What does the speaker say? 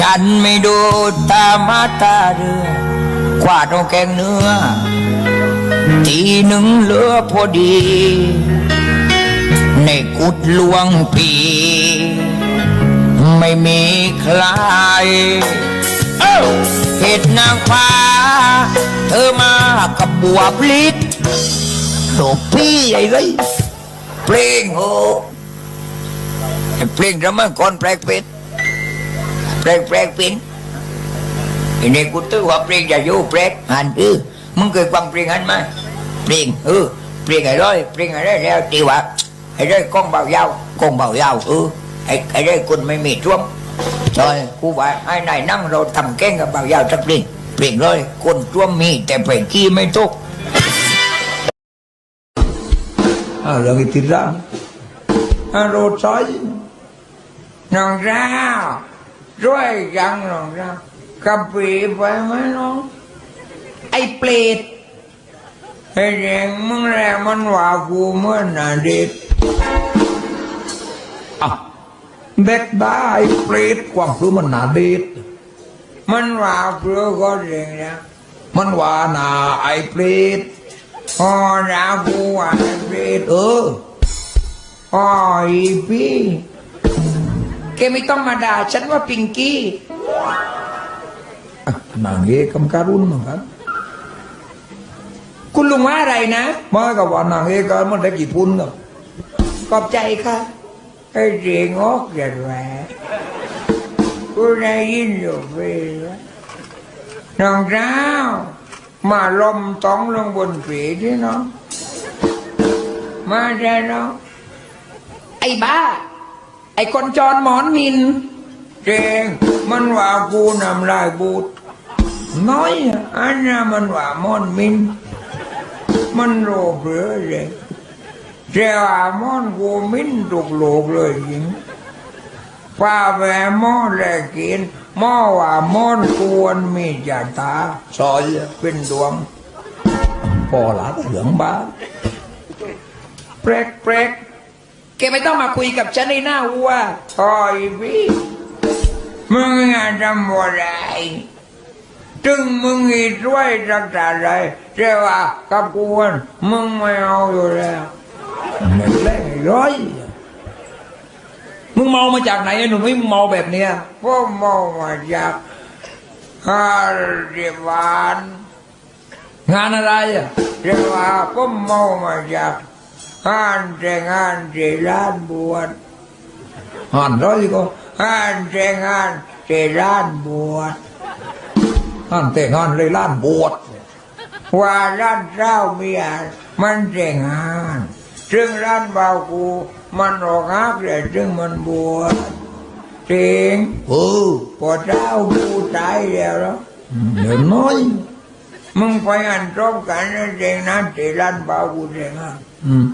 ฉันไม่ดูตามาตาเรือกวาดเอาแกงเนื้อทีหนึ่งเหลือพอดี ในกุดหลวงพีไม่มีใครเห็ดนางฟ้า เธอมากับบวบลิศโดพี่ใหญ่เลยเพลงโหเพลงระมังก่อนแปลกเป็ด รกเปลกเป็นอันนี้กูตื้อว่าเปลงอยาอยู่เปลกหันเออมึงเคยฟังเปลงหันไหมเปลงเออเปลงอะไรเปลงอะไรแล้วตีว่าไอ้ได้กองเบายาวกองเบายาวเออไอ้ไอ้ได้คนไม่มีช่วงตอนกูว่าไอ้นายนั่งเราทำแกงกับเบายาวจักเปล่งเปล่งเลยคนช่วงมีแต่เปลงขี้ไม่ทุกอาเราไปติดร่างอาโรดซอยน้องราว ดงมึงแรงมันว่ากูเมื่อน่ะเด็ดอะเด็กได้เปรตความรู้มันหนาเด็ดมันว่าเพื่อก็เรื่องนะมันว่าหนาไอเปรตอ๋อนะกูว่าไอ้เปรตเอออ๋ออีพี่ แกไม่ต้องมาด่าฉันว่าปิงกี้อะนางเอกกำการุณเหมือนกันคุณลุงว่าอะไรนะมากับว่านางเอกกันมันเด็กญี่ปุ่นกับขอบใจค่ะไอ้เสียงออกจากแหวกูได้ยินอยู่เพื่อนน้องเจ้ามาลมต้องลงบนผีที่น้องมาได้น้องไอ้บ้า ไอ้คนจรหมอนมินเจงมันว่ากูนำลายบูดน้อยอะอันน่ะมันว่ามอนมิน มันโรคเหลือเลยเจ้ามอนกูมินตุกโลกเลยจริงป้าแหวมอแลกินหม้อว่ามอนกวนมีจัตาซอยเป็นดวงปอหลาเหลืองบ้าเปรกเปรก แกไม่ต้องมาคุยกับฉันในหน้าวัวคอยพี่มึงงานทำอะไรถึงมึงอีช่วยรักษาอะไรเจ้าว่ากับกวนมึงไม่เอาอยู่แล้วเด็กแรกไอ้ร้อยมึงเมามาจากไหนหนุ่มไม่มึงเมาแบบเนี้ยพ่อมองมาจากฮาริบานงานอะไรอะเรียกว่าพ่อมองมาจาก งานแต่งงานที่ร้านบวชหันร้อยก็งานแต่งงานที่ร้านบวชหันแต่งงานเลยล้านบวชว่าร้านเจ้าเมียมันแต่งงานซึ่งร้านเบากูมันออกฮักเลยซึ่งมันบวชจริงเออพอเจ้ากูตายแล้วเนาะเดี๋ยวน้อย มึงไปอันตรงกันนะเจงนั้นที่ร้านเบากูแต่งงานอืม